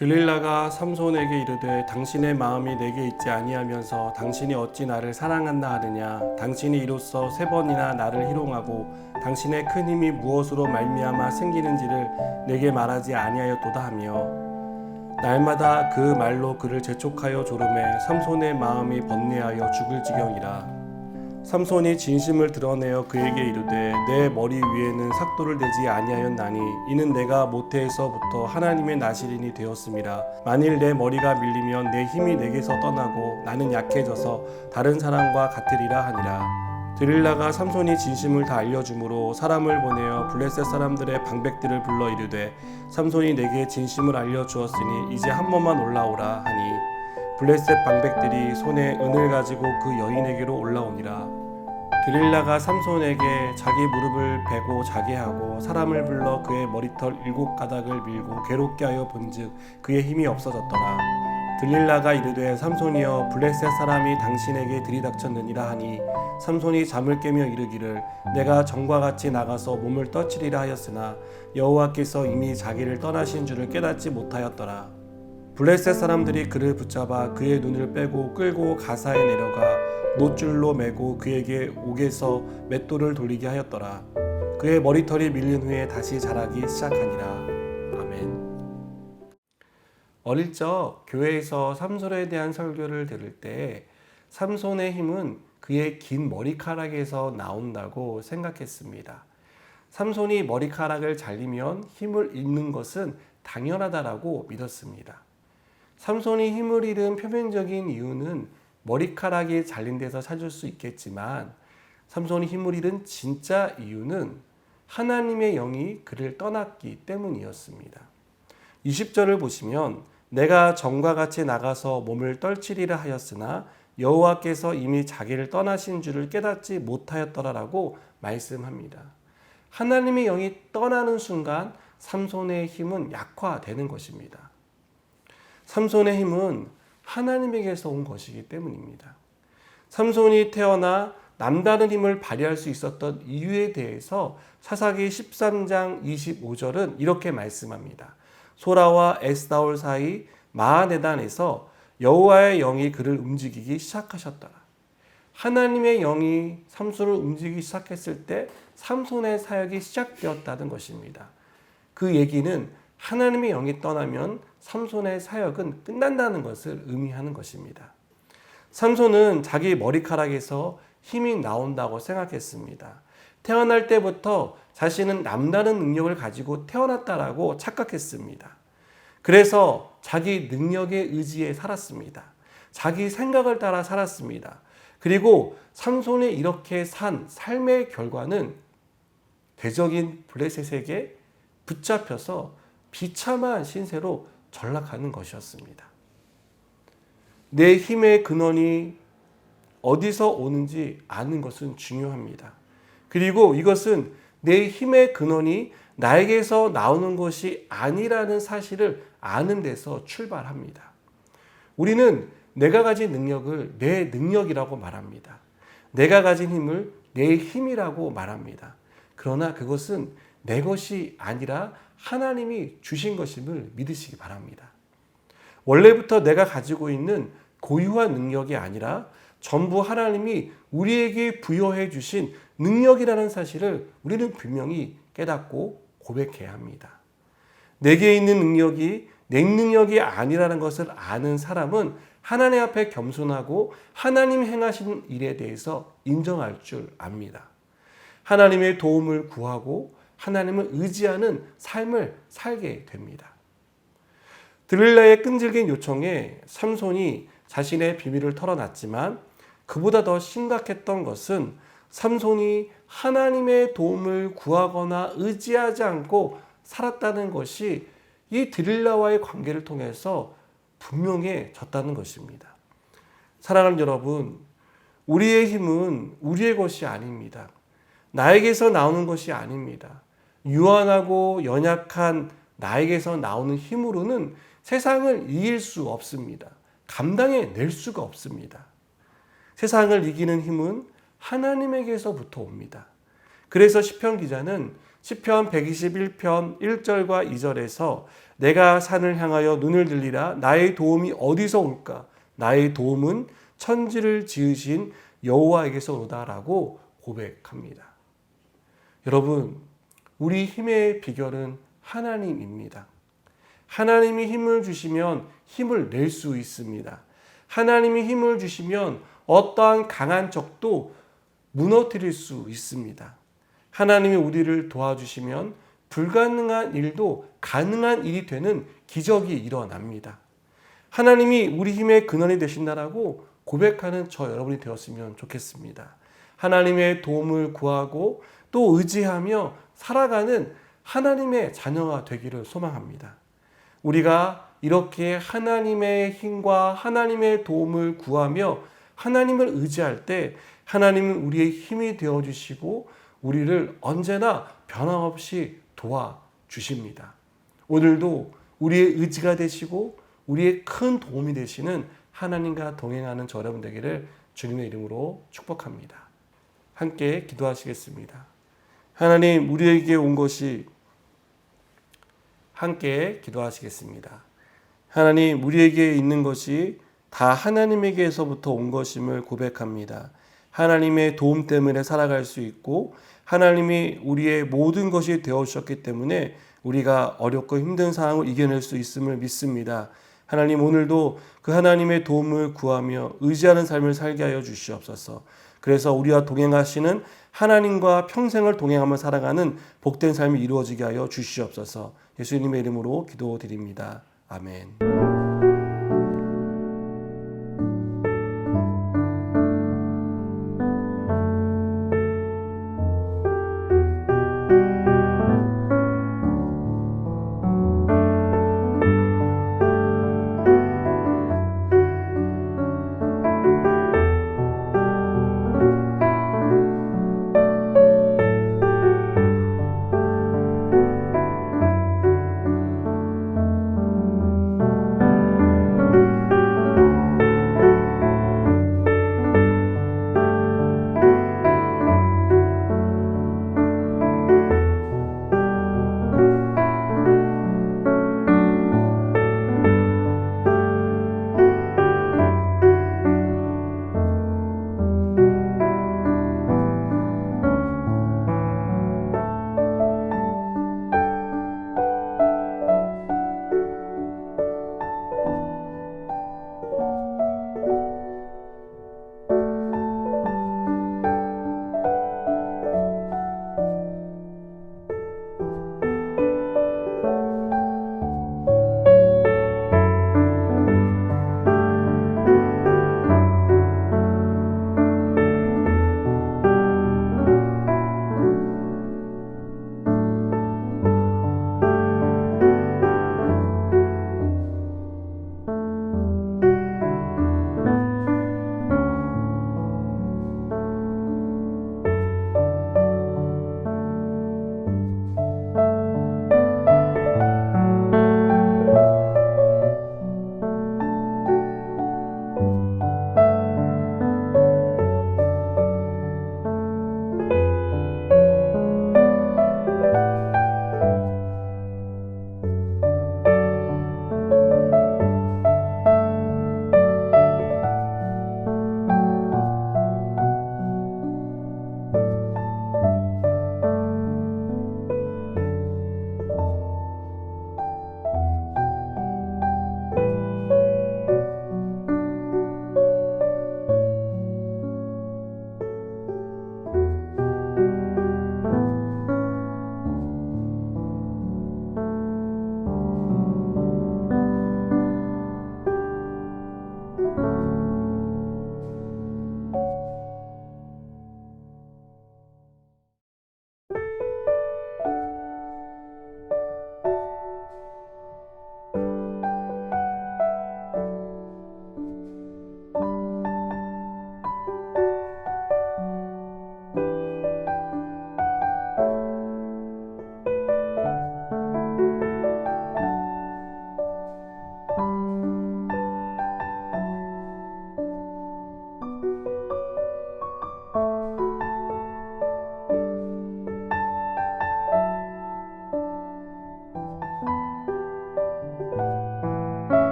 들릴라가 삼손에게 이르되 당신의 마음이 내게 있지 아니하면서 당신이 어찌 나를 사랑한다 하느냐? 당신이 이로써 세 번이나 나를 희롱하고 당신의 큰 힘이 무엇으로 말미암아 생기는지를 내게 말하지 아니하였도다 하며 날마다 그 말로 그를 재촉하여 조름해 삼손의 마음이 번뇌하여 죽을 지경이라 삼손이 진심을 드러내어 그에게 이르되 내 머리 위에는 삭도를 대지 아니하였나니 이는 내가 모태에서부터 하나님의 나시린이 되었음이라 만일 내 머리가 밀리면 내 힘이 내게서 떠나고 나는 약해져서 다른 사람과 같으리라 하니라. 드릴라가 삼손이 진심을 다 알려주므로 사람을 보내어 블레셋 사람들의 방백들을 불러 이르되 삼손이 내게 진심을 알려주었으니 이제 한 번만 올라오라 하니 블레셋 방백들이 손에 은을 가지고 그 여인에게로 올라오니라. 드릴라가 삼손에게 자기 무릎을 베고 자게 하고 사람을 불러 그의 머리털 일곱 가닥을 밀고 괴롭게 하여 본즉 그의 힘이 없어졌더라. 들릴라가 이르되 삼손이여 블레셋 사람이 당신에게 들이닥쳤느니라 하니 삼손이 잠을 깨며 이르기를 내가 정과 같이 나가서 몸을 떠치리라 하였으나 여호와께서 이미 자기를 떠나신 줄을 깨닫지 못하였더라. 블레셋 사람들이 그를 붙잡아 그의 눈을 빼고 끌고 가사에 내려가 노줄로 매고 그에게 옥에서 맷돌을 돌리게 하였더라. 그의 머리털이 밀린 후에 다시 자라기 시작하니라. 아멘. 어릴 적 교회에서 삼손에 대한 설교를 들을 때 삼손의 힘은 그의 긴 머리카락에서 나온다고 생각했습니다. 삼손이 머리카락을 잘리면 힘을 잃는 것은 당연하다라고 믿었습니다. 삼손이 힘을 잃은 표면적인 이유는 머리카락이 잘린 데서 찾을 수 있겠지만 삼손이 힘을 잃은 진짜 이유는 하나님의 영이 그를 떠났기 때문이었습니다. 20절을 보시면 내가 정과 같이 나가서 몸을 떨치리라 하였으나 여호와께서 이미 자기를 떠나신 줄을 깨닫지 못하였더라라고 말씀합니다. 하나님의 영이 떠나는 순간 삼손의 힘은 약화되는 것입니다. 삼손의 힘은 하나님에게서 온 것이기 때문입니다. 삼손이 태어나 남다른 힘을 발휘할 수 있었던 이유에 대해서 사사기 13장 25절은 이렇게 말씀합니다. 소라와 에스다올 사이 마하네단에서 여호와의 영이 그를 움직이기 시작하셨더라. 하나님의 영이 삼손을 움직이기 시작했을 때 삼손의 사역이 시작되었다는 것입니다. 그 얘기는 하나님의 영이 떠나면 삼손의 사역은 끝난다는 것을 의미하는 것입니다. 삼손은 자기 머리카락에서 힘이 나온다고 생각했습니다. 태어날 때부터 자신은 남다른 능력을 가지고 태어났다라고 착각했습니다. 그래서 자기 능력에 의지해 살았습니다. 자기 생각을 따라 살았습니다. 그리고 삼손이 이렇게 산 삶의 결과는 대적인 블레셋에게 붙잡혀서 비참한 신세로 전락하는 것이었습니다. 내 힘의 근원이 어디서 오는지 아는 것은 중요합니다. 그리고 이것은 내 힘의 근원이 나에게서 나오는 것이 아니라는 사실을 아는 데서 출발합니다. 우리는 내가 가진 능력을 내 능력이라고 말합니다. 내가 가진 힘을 내 힘이라고 말합니다. 그러나 그것은 내 것이 아니라 하나님이 주신 것임을 믿으시기 바랍니다. 원래부터 내가 가지고 있는 고유한 능력이 아니라 전부 하나님이 우리에게 부여해 주신 능력이라는 사실을 우리는 분명히 깨닫고 고백해야 합니다. 내게 있는 능력이 내 능력이 아니라는 것을 아는 사람은 하나님 앞에 겸손하고 하나님 행하신 일에 대해서 인정할 줄 압니다. 하나님의 도움을 구하고 하나님을 의지하는 삶을 살게 됩니다. 드릴라의 끈질긴 요청에 삼손이 자신의 비밀을 털어놨지만 그보다 더 심각했던 것은 삼손이 하나님의 도움을 구하거나 의지하지 않고 살았다는 것이 이 드릴라와의 관계를 통해서 분명해졌다는 것입니다. 사랑하는 여러분, 우리의 힘은 우리의 것이 아닙니다. 나에게서 나오는 것이 아닙니다. 유한하고 연약한 나에게서 나오는 힘으로는 세상을 이길 수 없습니다. 감당해 낼 수가 없습니다. 세상을 이기는 힘은 하나님에게서부터 옵니다. 그래서 시편 기자는 시편 121편 1절과 2절에서 내가 산을 향하여 눈을 들리라 나의 도움이 어디서 올까 나의 도움은 천지를 지으신 여호와에게서 오다라고 고백합니다. 여러분, 우리 힘의 비결은 하나님입니다. 하나님이 힘을 주시면 힘을 낼 수 있습니다. 하나님이 힘을 주시면 어떠한 강한 적도 무너뜨릴 수 있습니다. 하나님이 우리를 도와주시면 불가능한 일도 가능한 일이 되는 기적이 일어납니다. 하나님이 우리 힘의 근원이 되신다라고 고백하는 저 여러분이 되었으면 좋겠습니다. 하나님의 도움을 구하고 또 의지하며 살아가는 하나님의 자녀가 되기를 소망합니다. 우리가 이렇게 하나님의 힘과 하나님의 도움을 구하며 하나님을 의지할 때 하나님은 우리의 힘이 되어 주시고 우리를 언제나 변함없이 도와 주십니다. 오늘도 우리의 의지가 되시고 우리의 큰 도움이 되시는 하나님과 동행하는 저 여러분 되기를 주님의 이름으로 축복합니다. 함께 기도하시겠습니다. 하나님, 우리에게 온 것이 함께 기도하시겠습니다. 하나님, 우리에게 있는 것이 다 하나님에게서부터 온 것임을 고백합니다. 하나님의 도움 때문에 살아갈 수 있고 하나님이 우리의 모든 것이 되어 주셨기 때문에 우리가 어렵고 힘든 상황을 이겨낼 수 있음을 믿습니다. 하나님 오늘도 그 하나님의 도움을 구하며 의지하는 삶을 살게 하여 주시옵소서. 그래서 우리와 동행하시는 하나님과 평생을 동행하며 살아가는 복된 삶이 이루어지게 하여 주시옵소서. 예수님의 이름으로 기도드립니다. 아멘.